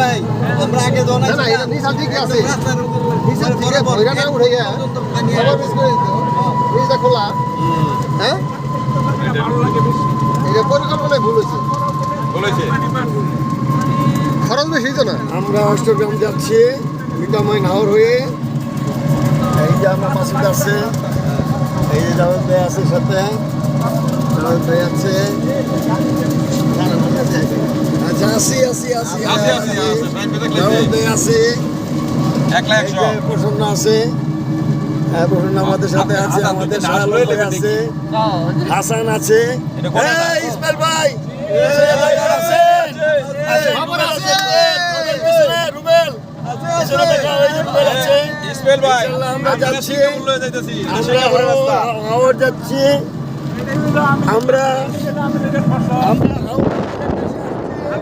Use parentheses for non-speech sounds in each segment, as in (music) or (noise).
ভাই আমরা আগে দোয়া না, এটা ঠিকই আছে। নিচের থেকে ভৈরাটা উঠে গিয়া সবার মিস করে দিত নিচটা খোলা। হ্যাঁ? এটা পরিকল্পনায় ভুল হয়েছে। বলেছে। খরচ বেশি তো না? আমরা অষ্টগ্রাম যাচ্ছি মিটাময় নাহর হয়ে। এই যে আমার মাসুদ আছে। এই যে জাভেদ ভাই আছে সাথে। জাভেদ ভাই আছে। আচ্ছা আসি আসি একশো। প্রসন্ন আছে। হ্যাঁ প্রসন্ন আমাদের সাথে আছে আমাদের ভাই দেখি। আছে। হাসান আছে। ইসমাইল ভাই। আছে? আছে আমরা যাচ্ছি। আমরা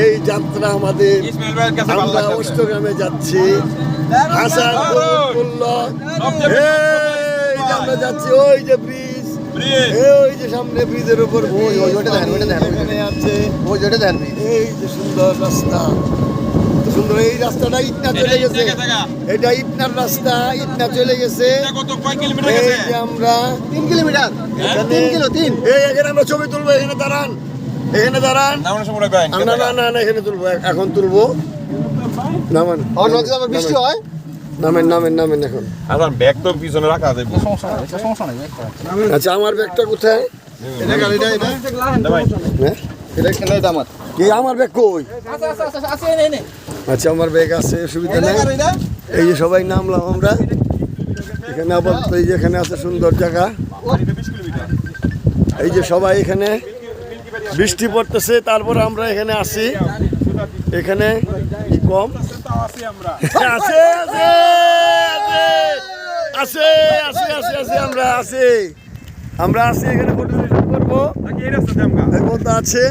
এই যাত্রা আমাদের আমরা অষ্টগ্রামে যাচ্ছি। এই যে আমরা যাচ্ছি ওই যে ব্রিজ। ব্রিজ। ওই যে সামনে ব্রিজের উপর ওই, ওই, ওইটা দেখেন, ওইটা দেখেন, আছে ওই যেটা দেন এই যে সুন্দর রাস্তা। সুন্দর এই রাস্তাটা ইটনা চলে গেছে। এটা ইটনার রাস্তা ইটনা চলে গেছে। কত কিলোমিটার এই যে আমরা তিন কিলোমিটার। তিন কিলো তিন। এই এখানে আমরা ছবি তুলবো এখানে দাঁড়ান। এখানে দাঁড়ান। নামানোর সময় না না না না এখানে তুলবো এখন তুলবো। নামেন আবার বৃষ্টি হয়? নামেন নামেন নামেন এখন। আমার ব্যাগ তো পিছনে রাখা আছে। আচ্ছা আমার ব্যাগটা কোথায়? আমার ব্যাগ কই? আচ্ছা আমার ব্যাগ আছে অসুবিধা এটা নেই। গাড়িটা এই যে সবাই নামলাম আমরা। এখানে আপাতত এই যে এখানে আছে সুন্দর জায়গা। এই যে সবাই এখানে। বৃষ্টি পড়তেছে তারপর আমরা এখানে আসি। এখানে কম? (laughs) আছে আছে আছে আছে আছে আছে আমরা আছি। আমরা আছি এখানে করব? আছে।